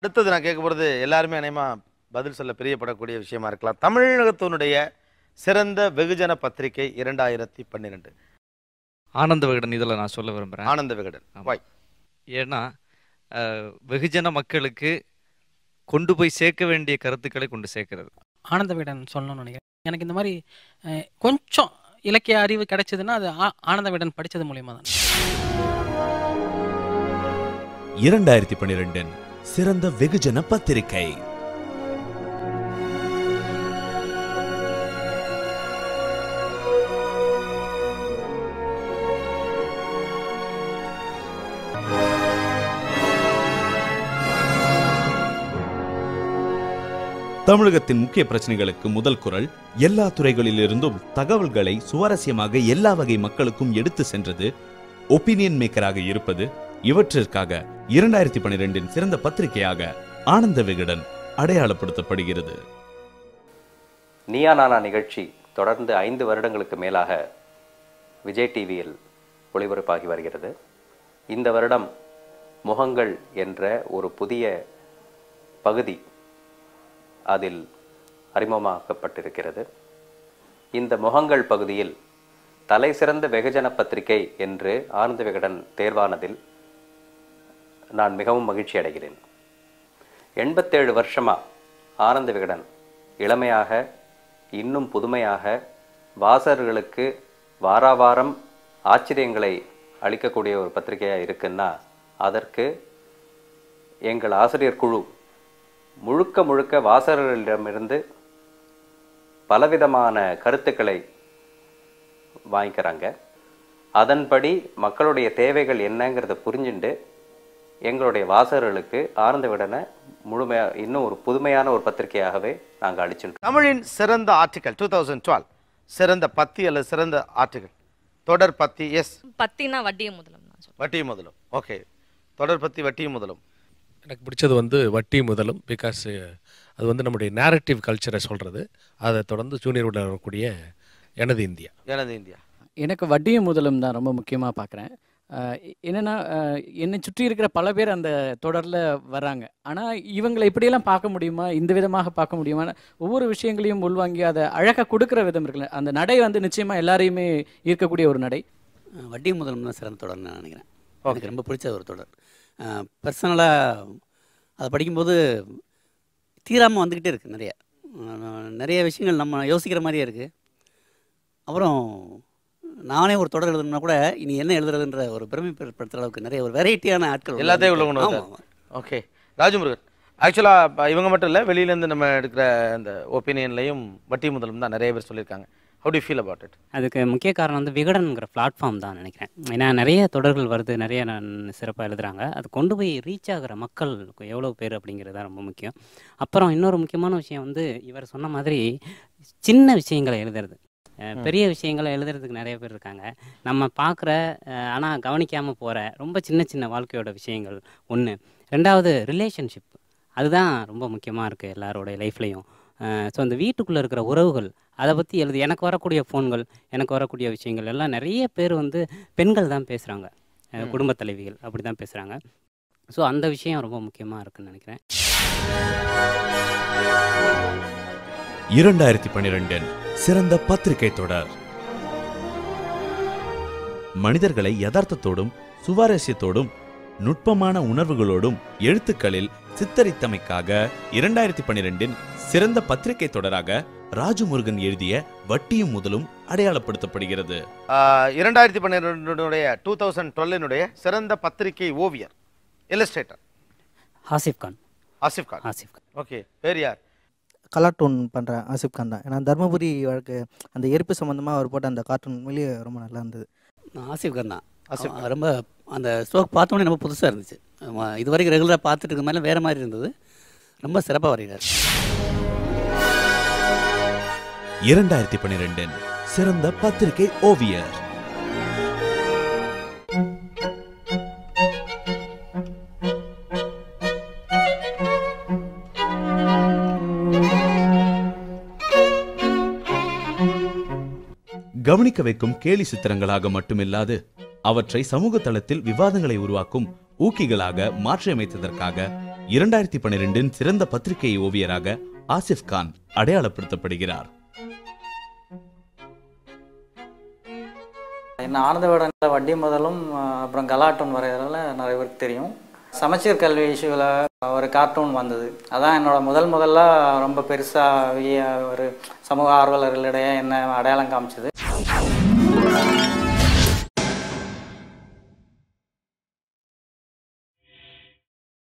அடுத்தது நான் கேட்க போகிறது எல்லாருமே அநேகமா பதில் சொல்ல பிரியப்படக்கூடிய விஷயமா இருக்கலாம். தமிழகத்தினுடைய சிறந்த வெகுஜன பத்திரிகை இரண்டாயிரத்தி பன்னிரெண்டு. ஆனந்த விகடன் இதில் நான் சொல்ல விரும்புகிறேன் ஆனந்த விகடன். வாய் ஏன்னா வெகுஜன மக்களுக்கு கொண்டு போய் சேர்க்க வேண்டிய கருத்துக்களை கொண்டு சேர்க்கிறது. ஆனந்த விகடன் சொல்லணும்னு நினைக்கிறேன். எனக்கு இந்த மாதிரி கொஞ்சம் இலக்கிய அறிவு கிடைச்சதுன்னா அது ஆ- ஆனந்த விகடன் படிச்சது மூலியமா தான் இரண்டாயிரத்தி பன்னிரெண்டின் சிறந்த வெகுஜன பத்திரிகை. தமிழகத்தின் முக்கிய பிரச்சனைகளுக்கு முதல் குரல் எல்லா துறைகளிலிருந்தும் தகவல்களை சுவாரஸ்யமாக எல்லா வகை மக்களுக்கும் எடுத்து சென்றது ஒப்பீனியன் மேக்கராக இருப்பது இவற்றிற்காக இரண்டாயிரத்தி பன்னிரெண்டின் சிறந்த பத்திரிகையாக ஆனந்த விகடன் அடையாளப்படுத்தப்படுகிறது. நியா நானா நிகழ்ச்சி தொடர்ந்து ஐந்து வருடங்களுக்கு மேலாக விஜய் டிவியில் ஒளிபரப்பாகி வருகிறது. இந்த வருடம் முகங்கள் என்ற ஒரு புதிய பகுதி அதில் அறிமுகமாக்கப்பட்டிருக்கிறது. இந்த முகங்கள் பகுதியில் தலை சிறந்த வெகுஜன பத்திரிகை என்று ஆனந்த விகடன் தேர்வானதில் நான் மிகவும் மகிழ்ச்சி அடைகிறேன். எண்பத்தேழு வருஷமாக ஆனந்த விகடன் இளமையாக இன்னும் புதுமையாக வாசகர்களுக்கு வாராவாரம் ஆச்சரியங்களை அளிக்கக்கூடிய ஒரு பத்திரிகையாக இருக்குன்னா அதற்கு எங்கள் ஆசிரியர் குழு முழுக்க முழுக்க வாசகர்களிடமிருந்து பலவிதமான கருத்துக்களை வாங்கிக்கிறாங்க. அதன்படி மக்களுடைய தேவைகள் என்னங்கிறத புரிஞ்சுண்டு எங்களுடைய வாசகர்களுக்கு ஆனந்த விடனை முழுமையா இன்னும் ஒரு புதுமையான ஒரு பத்திரிகையாகவே நாங்கள் அளிச்சுட்டு தமிழின் சிறந்த ஆர்டிகல் டூ தௌசண்ட் டுவெல் சிறந்த பத்தி அல்லது சிறந்த ஆர்டிகல்? தொடர் பத்தி எஸ் பத்தினா வட்டியை முதலம் வட்டியும் முதலும். ஓகே. தொடர் பத்தி வட்டியும் முதலும். எனக்கு பிடிச்சது வந்து வட்டி முதலும் பிகாஸ் அது வந்து நம்முடைய நேரட்டிவ் கல்ச்சரை சொல்கிறது அதை தொடர்ந்து ஜூனியர் வரக்கூடிய எனது இந்தியா. எனது இந்தியா. எனக்கு வட்டியும் முதலும் தான் ரொம்ப முக்கியமாக பார்க்குறேன் என்னென்னா என்னை சுற்றி இருக்கிற பல பேர் அந்த தொடரில் வர்றாங்க. ஆனால் இவங்களை இப்படியெல்லாம் பார்க்க முடியுமா? இந்த விதமாக பார்க்க முடியுமா? ஒவ்வொரு விஷயங்களையும் உள்வாங்கி அதை அழகாக கொடுக்குற விதம் இருக்குல்ல. அந்த நடை வந்து நிச்சயமாக எல்லாரையுமே ஈர்க்கக்கூடிய ஒரு நடை. வட்டி முதலும் தான் சிறந்த தொடர்னு நான் நினைக்கிறேன். எனக்கு ரொம்ப பிடிச்ச ஒரு தொடர். பர்சனலாக அதை படிக்கும்போது தீராமல் வந்துக்கிட்டே இருக்குது நிறைய. நிறைய விஷயங்கள் நம்ம யோசிக்கிற மாதிரியே இருக்குது அப்புறம் நானே ஒரு தொடர் எழுதணும்னா கூட இனி என்ன எழுதுறதுன்ற ஒரு பெருமைப்படுத்துகிற அளவுக்கு நிறைய ஒரு வெரைட்டியான ஆட்கள் எல்லாத்தையும் உள்ள கொண்டு ஆமாம் வந்தார். ஓகே ராஜமுருகன். ஆக்சுவலாக இவங்க மட்டும் இல்லை வெளியிலேருந்து நம்ம எடுக்கிற அந்த ஒப்பீனியன்லையும் வட்டி முதலும் தான் நிறைய பேர் சொல்லியிருக்காங்க. How to feel about it அதுக்கு முக்கிய காரணம் வந்து விகடன்ங்கிற பிளாட்ஃபார்ம் தான் நினைக்கிறேன். ஏன்னா நிறைய தொடர்கள் வருது நிறைய நான் சிறப்பாக எழுதுறாங்க. அது கொண்டு போய் ரீச் ஆகிற மக்கள் எவ்வளோ பேர் அப்படிங்கிறது தான் ரொம்ப முக்கியம். அப்புறம் இன்னொரு முக்கியமான விஷயம் வந்து இவர் சொன்ன மாதிரி சின்ன விஷயங்களை எழுதுறது. பெரிய விஷயங்களை எழுதுறதுக்கு நிறைய பேர் இருக்காங்க. நம்ம பார்க்குற ஆனால் கவனிக்காமல் போகிற ரொம்ப சின்ன சின்ன வாழ்க்கையோட விஷயங்கள் ஒன்று ரெண்டாவது ரிலேஷன்ஷிப் அதுதான் ரொம்ப முக்கியமாக இருக்குது எல்லாரோட லைஃப்லையும் ஸோ அந்த வீட்டுக்குள்ளே இருக்கிற உறவுகள் அதை பற்றி எழுது. எனக்கு வரக்கூடிய ஃபோன்கள் எனக்கு வரக்கூடிய விஷயங்கள் எல்லாம் நிறைய பேர் வந்து பெண்கள் தான் பேசுகிறாங்க. குடும்பத் தலைவிகள் அப்படி தான் பேசுகிறாங்க ஸோ அந்த விஷயம் ரொம்ப முக்கியமாக இருக்குன்னு நினைக்கிறேன். இரண்டாயிரத்தி பன்னிரெண்டின் சிறந்த பத்திரிகை தொடர். மனிதர்களை யதார்த்தத்தோடும் சுவாரஸ்யத்தோடும் நுட்பமான உணர்வுகளோடும் எழுத்துக்களில் சித்தரித்தமைக்காக இரண்டாயிரத்தி பன்னிரெண்டின் சிறந்த பத்திரிகை தொடராக ராஜமுருகன் எழுதிய வட்டியும் முதலும் அடையாளப்படுத்தப்படுகிறது. இரண்டாயிரத்தி பன்னிரெண்டுடைய டூ தௌசண்ட் டுவெல்லினுடைய சிறந்த பத்திரிகை ஓவியர் இல்லஸ்ட்ரேட்டர் ஆசிஃப் கான். ஆசிஃப் கான். ஆசிஃப் கான். ஓகே பேர் யார்? கலாட்டூன் பண்ணுற ஆசிப் கான் தான். ஏன்னா தருமபுரி வழக்கு அந்த எரிப்பு சம்மந்தமாக அவர் போட்ட அந்த கார்ட்டூன் உண்மையிலேயே ரொம்ப நல்லா இருந்தது. ஆசிப் கான் தான். ஆசிப் ரொம்ப அந்த ஸ்டோக் பார்த்தோன்னே ரொம்ப புதுசாக இருந்துச்சு. இது வரைக்கும் ரெகுலராக பார்த்துட்டு இருக்க மாதிரிலாம் வேறு மாதிரி இருந்தது. ரொம்ப சிறப்பாக வரைகிறார். இரண்டாயிரத்தி பன்னிரெண்டின் சிறந்த பத்திரிகை ஓவியர். கவனிக்க வைக்கும் கேலி சித்திரங்களாக மட்டுமில்லாது அவற்றை சமூக தளத்தில் விவாதங்களை உருவாக்கும் ஊக்கிகளாக மாற்றியமைத்ததற்காக இரண்டாயிரத்தி பன்னிரெண்டின் சிறந்த பத்திரிகை ஓவியராக ஆசிஃப் கான் அடையாளப்படுத்தப்படுகிறார். என்ன ஆனந்த விடனில் வட்டி முதலும் அப்புறம் கலாட்டூன் வரைகிறதுல நிறைய பேருக்கு தெரியும். சமச்சீர் கல்வி இஷ்யூவில் ஒரு கார்ட்டூன் வந்தது. அதான் என்னோட முதல் முதல்ல ரொம்ப பெருசாக ஒரு சமூக ஆர்வலர்களிடையே என்ன அடையாளம் காமிச்சது.